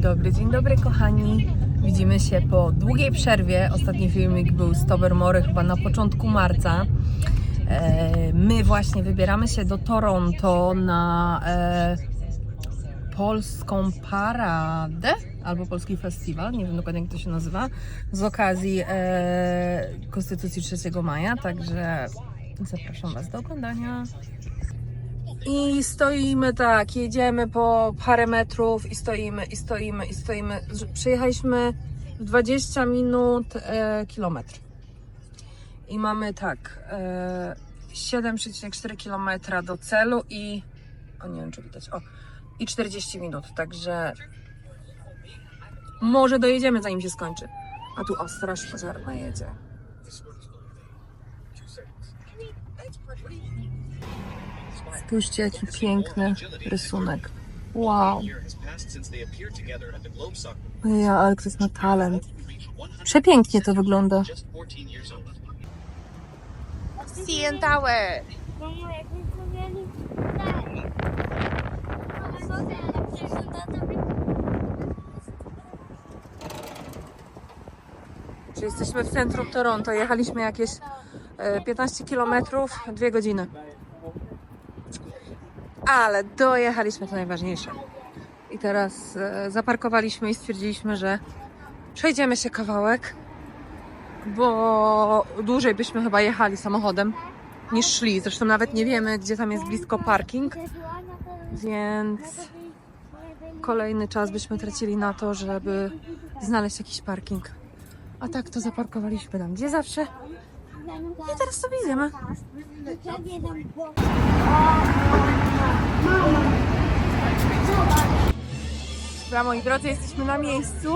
Dzień dobry, dzień dobry kochani. Widzimy się po długiej przerwie. Ostatni filmik był z Tobermory chyba na początku marca. E, My właśnie wybieramy się do Toronto na e, polską paradę albo polski festiwal, nie wiem dokładnie jak to się nazywa, z okazji e, Konstytucji 3 maja, także zapraszam Was do oglądania. I stoimy tak, jedziemy po parę metrów i stoimy, i stoimy, i stoimy. Przejechaliśmy w 20 minut e, kilometr. I mamy tak, e, 7,4 km do celu i. O nie wiem, czy widać. O, i 40 minut, także może dojedziemy zanim się skończy. A tu o, straż pożarna jedzie. Spójrzcie, jaki piękny rysunek. Wow. Ja, ale ktoś ma talent. Przepięknie to wygląda. CN Tower. Czyli jesteśmy w centrum Toronto. Jechaliśmy jakieś e, 15 km, 2 godziny. Ale dojechaliśmy, to najważniejsze. I teraz e, zaparkowaliśmy i stwierdziliśmy, że przejdziemy się kawałek, bo dłużej byśmy chyba jechali samochodem niż szli. Zresztą nawet nie wiemy, gdzie tam jest blisko parking, więc kolejny czas byśmy tracili na to, żeby znaleźć jakiś parking. A tak to zaparkowaliśmy tam, gdzie zawsze. I teraz sobie idziemy. Dobra, moi drodzy, jesteśmy na miejscu.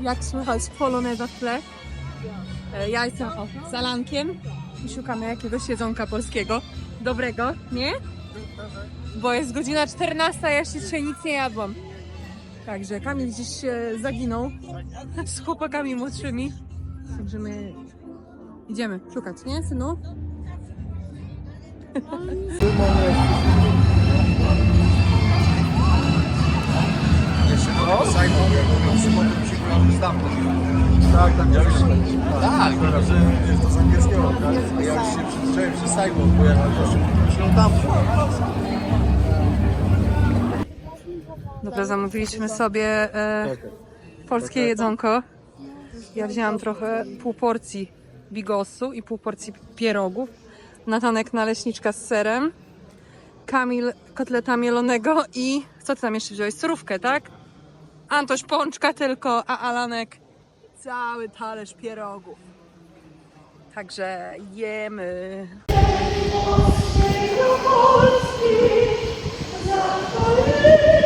Jak słychać, poloneza w tle. E, Ja jestem o, z Alankiem i szukamy jakiegoś jedzonka polskiego. Dobrego, nie? Bo jest godzina 14, ja jeszcze dzisiaj nic nie jadłam. Także Kamil gdzieś się zaginął z chłopakami młodszymi. Także my idziemy szukać, nie, synu? Tak, tak, ja już, tak, że jest to z angielskiego, tak? A ja już się przyzwyczaiłem przez Sidewalk, bo ja się tam. Dobra, zamówiliśmy sobie e, polskie jedzonko. Ja wzięłam trochę pół porcji bigosu i pół porcji pierogów. Natanek naleśniczka z serem. Kamil kotleta mielonego i co ty tam jeszcze wziąłeś? Surówkę, tak? Antoś pączka tylko, a Alanek cały talerz pierogów. Także jemy. Polski, za